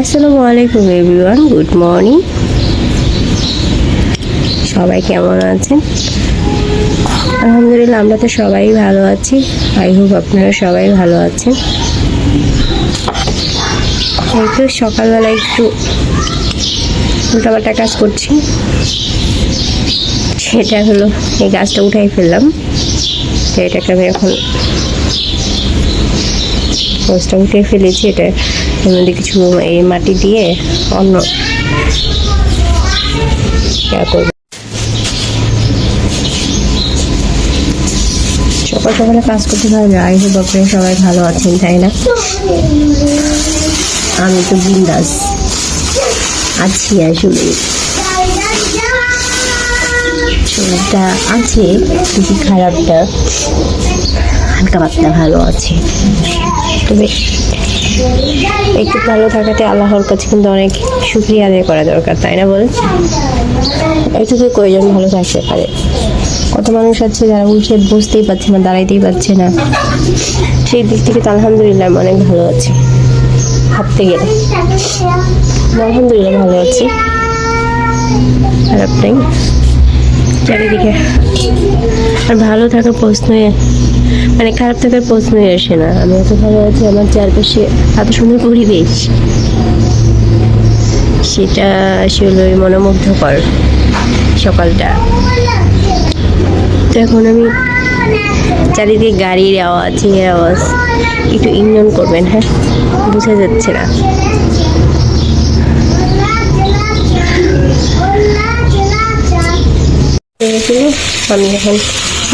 আসসালামু আলাইকুম everyone good morning সবাই কেমন আছেন? আলহামদুলিল্লাহ, আমরা তো সবাই ভালো আছি। আই হোপ আপনারা সবাই ভালো আছেন। এই তো সকালবেলা একটু উল্টাপাল্টা কাজ করছি। সেটা হলো, এই গাছটা উঠাই ফেললাম। তো এটাকে আমি এখন গাছটা উঠে ফেলেছি। এটা এর কিছু এই মাটি দিয়ে অন্য ইয়া সকাল সকালে কাজ করতে ভালো আই হোপ আপনারা সবাই ভালো আছেন, তাই না? আমি তো বিন্দাস আছি আসলে। শরীরটা আছে কিন্তু খারাপটা। হালকা পাতলা ভালো আছে। তবে একটু ভালো থাকাতে আল্লাহর কাছে কিন্তু অনেক শুক্রিয়া আদায় করা দরকার, তাই না বল? এইটুকু কয়জন ভালো থাকতে পারে। কত মানুষ আছে যারা উঠে বসতেই পারছে না, দাঁড়াইতেই পারছে না। সেই দিক থেকে তো আলহামদুলিল্লাহ অনেক ভালো আছি। ভাবতে গেলে। আলহামদুলিল্লাহ ভালো আছি। খারাপ নেই। চারিদিকে আর ভালো থাকার প্রশ্নই মানে খারাপ থাকার প্রশ্নই আসে না। আমি এত ভালো আছি, আমার চারপাশে এত সুন্দর পরিবেশ। সেটা আসলে মনোমুগ্ধকর সকালটা। তো এখন আমি চারিদিকে গাড়ির আওয়াজ এর আওয়াজ, একটু ইগনোর করবেন হ্যাঁ? বোঝা যাচ্ছে না। আমি এখন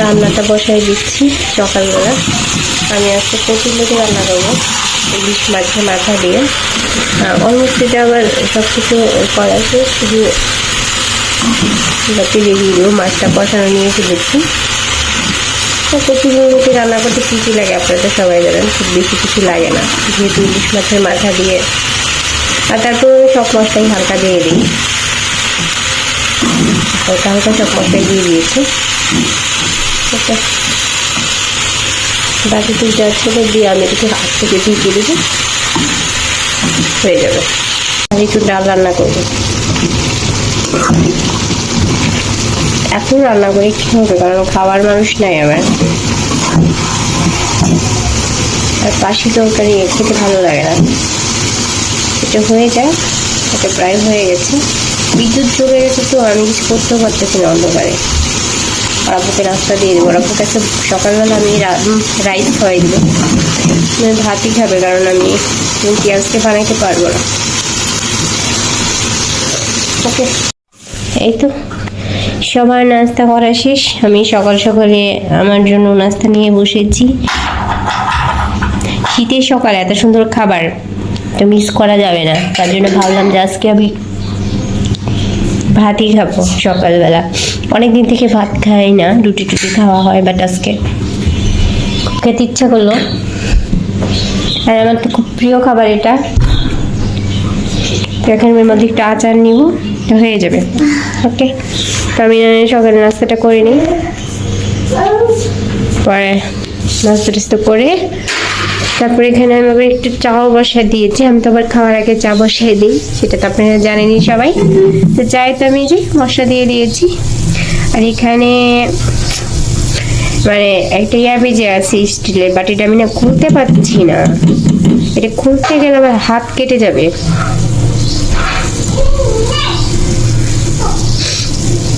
রান্নাটা বসাই দিচ্ছি সকালবেলা। আমি আজকে প্রচুর লোকে রান্না করব, ইলিশ মাছে মাথা দিয়ে। অলমোস্ট এটা আবার সব কিছু করা শুধু বাকি রেডি দেবো মাছটা কষানো নিয়ে ফেলেছি প্রচুর লোকে রান্না করতে কী কী লাগে আপনারা সবাই জানেন, খুব বেশি কিছু লাগে না। যেহেতু ইলিশ মাছের মাথা দিয়ে। আর তারপর সব মশলাই হালকা দিয়ে দিই। হালকা হালকা সব মশলাই দিয়ে দিয়েছি। ওকে বাকি তিনটা ছিল দিয়ে আমি একটু হাত থেকে ঢুকে দেবো। হয়ে যাবে। আর একটু ডাল রান্না করব। এখন রান্না করে কি হবে, কারণ খাওয়ার মানুষ নাই আমার। আর পাশি তরকারি খেতে ভালো লাগে না। এটা হয়ে যায়, এটা প্রায় হয়ে গেছে। বিদ্যুৎ চলে গেছে তো, আমি কিছু করতেও পারতেছি না অন্ধকারে। আর আপুকে নাস্তা দিয়ে দেবো। আপুর কাছে সকালবেলা আমি রাইস খাওয়াই দেবো। তুমি ভাতই খাবে, কারণ আমি রুটি আজকে বানাইতে পারব না। ওকে। এই তো, সবার নাস্তা করা শেষ। আমি সকাল সকালে আমার জন্য নাস্তা নিয়ে বসেছি। শীতের সকালে এত সুন্দর খাবার তো মিস করা যাবে না। তার জন্য ভাবলাম যে আজকে আমি ভাতই খাব সকালবেলা। অনেক দিন থেকে ভাত খাই না, রুটি টুটি খাওয়া হয় বাট আজকে খেতে ইচ্ছা করল। আর আমার তো খুব প্রিয় খাবার এটা। এখন এর মধ্যে একটু আচার নিব হয়ে যাবে। ওকে তো আমি সকালে নাস্তাটা করে নিই। পরে নাস্তা টাস্তা করে তারপরে এখানে আমি আবার একটু চাও বসায় দিয়েছি। আমি তো আবার খাওয়ার আগে চা বসাই দিই, সেটা তো আপনারা জানেনই সবাই। তো চায়ে তো আমি যে মশলা দিয়ে দিয়েছি। আর এখানে মানে একটা ইয়া বেজে আছে স্টিলের বাটিটা, আমি না খুলতে পারছি না। এটা খুলতে গেলে আমার হাত কেটে যাবে।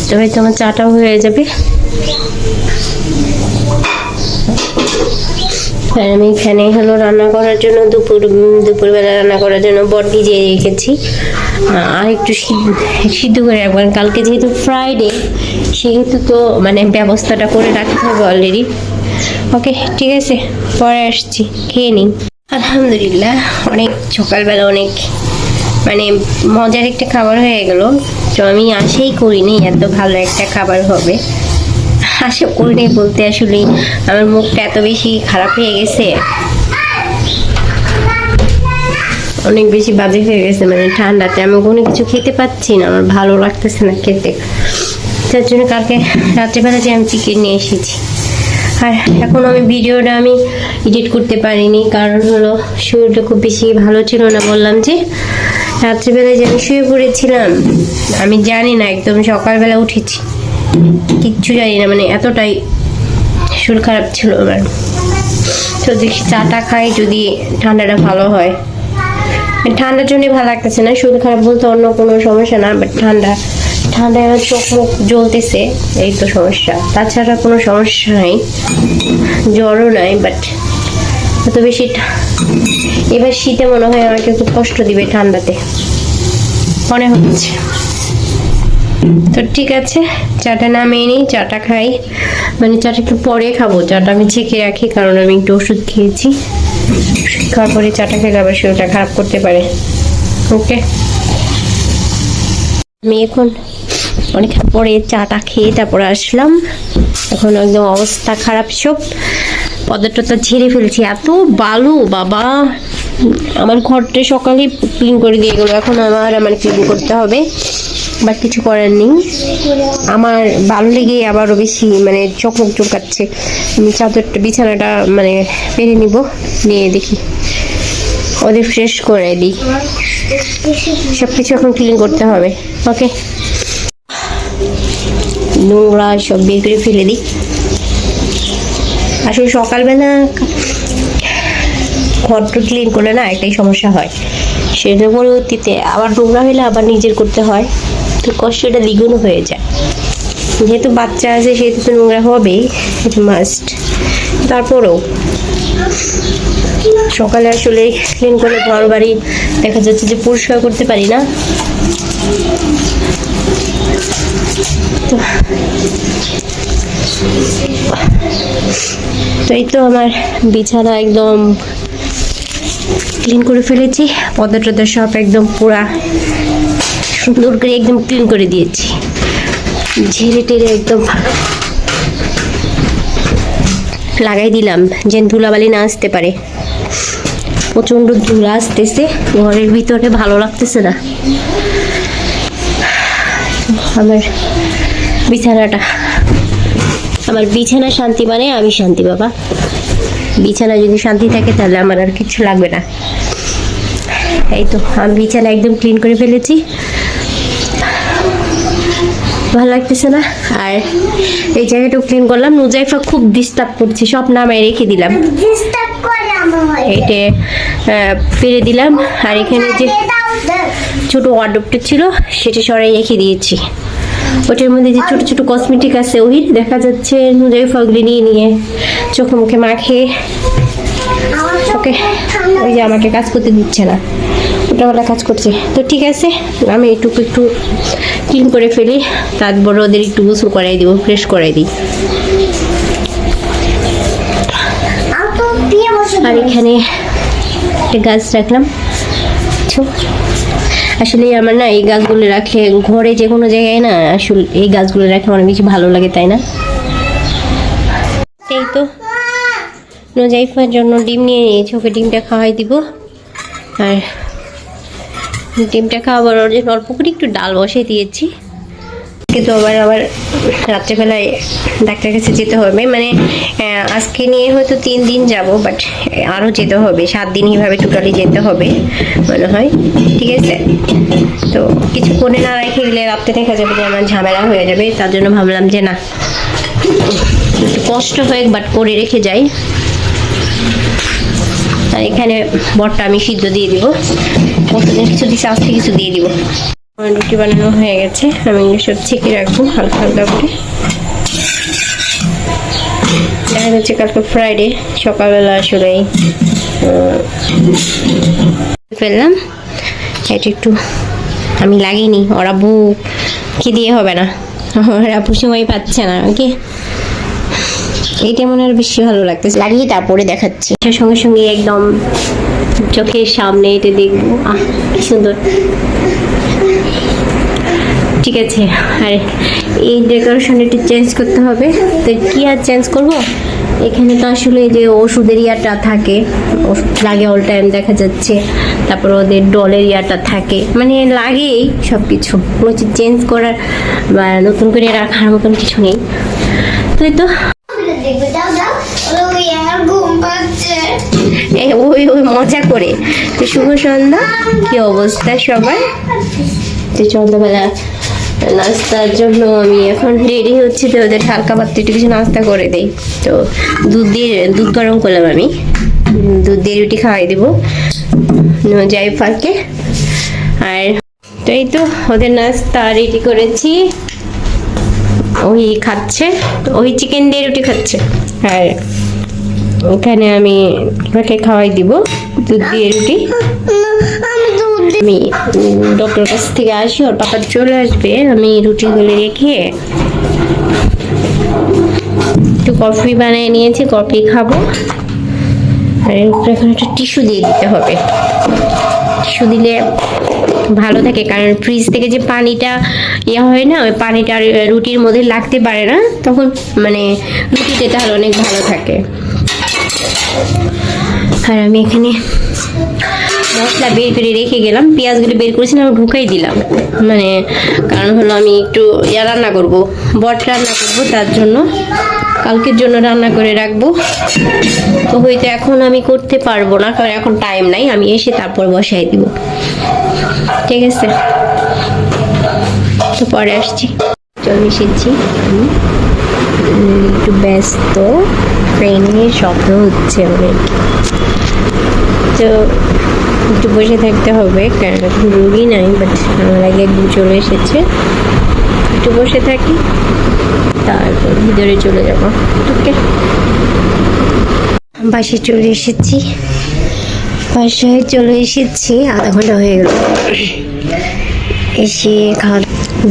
তবে তোমার চাটাও হয়ে যাবে। আর আমি এখানে হলো রান্না করার জন্য দুপুর, দুপুরবেলা রান্না করার জন্য বট ভিজিয়ে রেখেছি। আর একটু সিদ্ধ করে রাখবেন কালকে যেহেতু ফ্রাইডে সেহেতু তো মানে ব্যবস্থাটা করে রাখতে হবে অলরেডি ওকে ঠিক আছে, পরে আসছি, খেয়ে নিন আলহামদুলিল্লাহ, অনেক সকালবেলা অনেক মানে মজার একটা খাবার হয়ে গেল। তো আমি আশাই করিনি এত ভালো একটা খাবার হবে। আশা করিনি বলতে আসলে আমার মুখটা এত বেশি খারাপ হয়ে গেছে। অনেক বেশি বাজে হয়ে গেছে মানে ঠান্ডাতে আমি কোনো কিছু খেতে পাচ্ছি না, আমার ভালো লাগতেছে না খেতে। তার জন্য কালকে রাত্রেবেলা যে আমি চিকেন নিয়ে এসেছি। আর এখন আমি ভিডিওটা আমি এডিট করতে পারিনি, কারণ হলো শরীরটা খুব বেশি ভালো ছিল না। বললাম যে রাত্রিবেলায় যে আমি শুয়ে পড়েছিলাম, আমি জানি না, একদম সকালবেলা উঠেছি। কিচ্ছু জানি না মানে এতটাই শরীর খারাপ ছিল আমার। তো দেখি চাটা খাই যদি ঠান্ডাটা ভালো হয়। ঠান্ডার জন্যই ভালো লাগতেছে না, শরীর খারাপ বলতে অন্য কোনো সমস্যা না বাট ঠান্ডা ঠান্ডায় চোখ মুখ জ্বলতেছে, এই তো সমস্যা। তাছাড়া কোনো সমস্যা নাই, জ্বরও নাই বাট এত বেশি এবার শীতে মনে হয় আমাকে খুব কষ্ট দিবে ঠান্ডাতে। মনে হচ্ছে। তো ঠিক আছে, চাটা নামিয়ে নিই, চাটা খাই। মানে চাটা একটু পরে খাব, চাটা আমি ছেঁকে রাখি, কারণ আমি একটু ওষুধ খেয়েছি। খাওয়ার পরে চাটা খেলে আবার শরীরটা খারাপ করতে পারে। ওকে? আমি এখন অনেকক্ষণ পরে চাটা খেয়ে তারপরে আসলাম। এখন একদম অবস্থা খারাপ সব। পদার্থটা ঝেড়ে ফেলছি। এত বালু, বাবা! আমার ঘরটা সকালে ক্লিন করে দিয়ে গেলো। এখন আমার আমার ক্লিন করতে হবে। বাট কিছু করার নেই। আমার ভালো লেগে আবারও বেশি মানে চকমক চমকাচ্ছে। আমি চাদরটা, বিছানাটা মানে পেরে নিব। নিয়ে দেখি। ওদের ফ্রেশ করে দিই। সব কিছু এখন ক্লিন করতে হবে ওকে নোংরা সব বের করে ফেলে দিই। আসলে সকালবেলা ঘরটা ক্লিন করলে না একটাই সমস্যা হয়। সেটা পরবর্তীতে আবার নোংরা হলে আবার নিজের করতে হয়। তো কষ্টটা দ্বিগুণ হয়ে যায়। যেহেতু বাচ্চা আছে, সেহেতু তো নোংরা হবেই মাস্ট তারপরেও সকালে আসলে ক্লিন করে ঘর বাড়ি দেখা যাচ্ছে যে পরিষ্কার করতে পারি না। তো এই তো আমার বিছানা একদম ক্লিন করে ফেলেছি। টদ্মা সব একদম পুরা সুন্দর করে একদম ক্লিন করে দিয়েছি। ঝেড়ে টেরে একদম লাগাই দিলাম, যেন ধুলাবালি না আসতে পারে। প্রচণ্ড ধুলা আসতেছে। ঘরের ভিতরে ভালো লাগতেছে না। আমার বিছানাটা। আমার বিছানা শান্তি মানে আমি শান্তি, বাবা। বিছানা যদি শান্তি থাকে, তাহলে আমার আর কিছু লাগবে না। এই তো, আমি বিছানা একদম ক্লিন করে ফেলেছি। ভালো লাগতেছে না? আর এই জায়গাটা ক্লিন করলাম। নুজাইফা খুব ডিস্টার্ব করছে। সব নামায় রেখে দিলাম। এইটে ফিরে দিলাম। আর এখানে যে ছোট ওয়ার্ডরোবটা ছিল, সেটা সরাই রেখে দিয়েছি। ওটার মধ্যে যে ছোট ছোট কসমেটিক আছে, ওই দেখা যাচ্ছে নুজাই ফগলি নিয়ে নিয়ে চোখে মুখে মাখে ওকে, ওই যে আমাকে কাজ করতে দিচ্ছে না। ওটা ওরা কাজ করছে। তো ঠিক আছে, আমি এটুকু একটু ক্লিন করে ফেলি, তারপর ওদের একটু গোসল করাই দিব ফ্রেশ করাই দিই। আর এখানে একটা গাছ রাখলাম। আসলে আমার না এই গাছগুলো রাখলে ঘরে যে কোনো জায়গায় না আসলে এই গাছগুলো রাখলে অনেক বেশি ভালো লাগে তাই না? এই তো নজাইফার জন্য ডিম নিয়ে নিয়েছি ওকে ডিমটা খাওয়াই দিব। আর ডিমটা খাওয়াবার জন্য অল্প করে একটু ডাল বসিয়ে দিয়েছি। কিন্তু আবার আবার রাত্রেবেলায় ডাক্তার কাছে যেতে হবে। মানে আজকে নিয়ে হয়তো তিন দিন যাব বাট আরও যেতে হবে। সাত দিন এইভাবে টোটালি যেতে হবে, মনে হয়। ঠিক আছে? তো কিছু করে না রেখে গেলে রাত্রে দেখা যাবে যে আমার ঝামেলা হয়ে যাবে, তার জন্য ভাবলাম যে না, একটু কষ্ট হয়ে বাট করে রেখে যাই। আর এখানে বটটা আমি সিদ্ধ দিয়ে দিব। কতদিন? কিছু দিচ্ছে আজকে কিছু দিয়ে দিব। রুটি বানানো হয়ে গেছে। আমি সব ছেঁকে রাখব হালকা হালকা করে। দেখা যাচ্ছে কালকে ফ্রাইডে সকালবেলা আসলে ফেললাম। এটা একটু আমি লাগিনি, ওরা বউ কি দিয়ে হবে না? ওরা সময় পাচ্ছে না, ওকে? এইটা মনে হয় বেশি ভালো লাগতেছে। লাগিয়ে তারপরে দেখাচ্ছি। সঙ্গে সঙ্গে একদম চোখের সামনে এটা দেখব। আহ, কি সুন্দর। ঠিক আছে, আর, এই ডেকোরেশন একটু চেঞ্জ করতে হবে। তো কি আর চেঞ্জ করব? এখানে তো আসলে যে ওষুধের ইয়াটা থাকে, ওষুধ লাগে অল টাইম দেখা যাচ্ছে। তারপর ওদের ডলের ইয়াটা থাকে। মানে লাগেই সব কিছু কোনো চেঞ্জ করার বা নতুন করে রাখার মতন কিছু নেই। তো তো ওই ওই মজা করে। তো শুভ সন্ধ্যা? কি অবস্থা সবার? সন্ধ্যাবেলা নাস্তার জন্য আমি এখন রেডি হচ্ছি, তো ওদের হালকা পাত্রে একটু কিছু নাস্তা করে দেই। তো দুধ দিয়ে, দুধ গরম করলাম আমি। দুধ দিয়ে রুটি খাওয়াই দেবো। যাই ফাঁকে আর তো এই তো, ওদের নাস্তা রেডি করেছি। ওই খাচ্ছে, ওই চিকেন দিয়ে রুটি খাচ্ছে। আর ওখানে আমি ওকে খাওয়াই দিব, দুধ দিয়ে রুটি। আমি দুধ আমি ডক্টর কাছ থেকে আসি, ওর পাপা চলে আসবে, আমি রুটিগুলো রেখে একটু কফি বানিয়ে নিয়েছি, কফি খাব। আর এখন একটু টিস্যু দিয়ে দিতে হবে। টিস্যু দিলে ভালো থাকে, কারণ ফ্রিজ থেকে যে পানিটা ইয়ে হয় না, ওই পানিটা রুটির মধ্যে লাগতে পারে না, তখন মানে রুটিতে তাহলে অনেক ভালো থাকে। আর আমি এখানে মশলা বের করে রেখে গেলাম, পেঁয়াজগুলো বের করেছিলাম ঢুকাই দিলাম। মানে কারণ হলো আমি একটু ইয়া রান্না করব, বট রান্না করব, তার জন্য কালকের জন্য রান্না করে রাখব। তো হয়তো এখন আমি করতে পারব না, কারণ এখন টাইম নাই, আমি এসে তারপর বসাই দিব। ঠিক আছে? তো পরে আসছি। চলে এসেছি। একটু ব্যস্ত ট্রেনের শব্দ হচ্ছে অনেক তো একটু বসে থাকতে হবে, কারণ এখন রুগী নাই বাট আমার আগে একদিন চলে এসেছে। একটু বসে থাকি, তারপর ভিতরে চলে যাব। ওকে। বাসে চলে এসেছি। বাসায় চলে এসেছি, আধা ঘণ্টা হয়ে গেল। এসে খাওয়া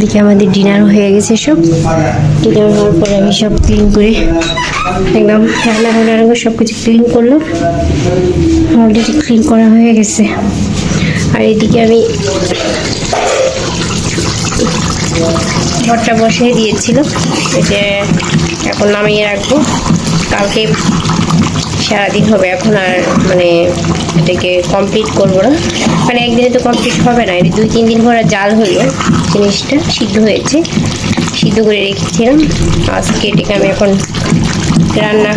দিকে আমাদের ডিনার হয়ে গেছে সব। ডিনার হওয়ার পরে আমি সব ক্লিন করে একদম রান্না রান্না সব কিছু ক্লিন করলাম। অলরেডি ক্লিন করা হয়ে গেছে। আর এদিকে আমি ঘরটা বসিয়ে দিয়েছিল। এটা এখন নামিয়ে রাখব। কালকে সারাদিন হবে, এখন আর মানে এটাকে কমপ্লিট করব না। মানে একদিনে তো কমপ্লিট হবে না, এই দুই তিন দিন পরে জাল হলো জিনিসটা, সিদ্ধ হয়েছে। সিদ্ধ করে রেখেছিলাম। আজকে এটাকে আমি এখন রান্না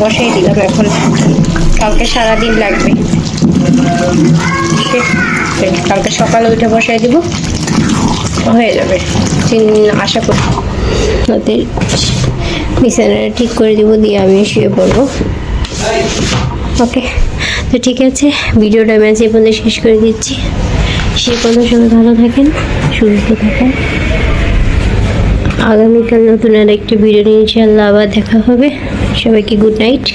বসাই দিলাম, এখন কালকে সারাদিন লাগবে? কালকে সকালে উঠে বসাই দিব, হয়ে যাবে। আশা করি। ওদের বিছানাটা ঠিক করে দিব, দিয়ে আমি শুয়ে পড়ব। ওকে তো ঠিক আছে, ভিডিওটা আমি আজ পর্যন্ত শেষ করে দিচ্ছি। সে কথা সবাই ভালো থাকেন, সুস্থ থাকেন। আগামীকাল নতুন আর একটি ভিডিও নিয়ে ইনশাল্লাহ আবার দেখা হবে। সবাইকে গুড নাইট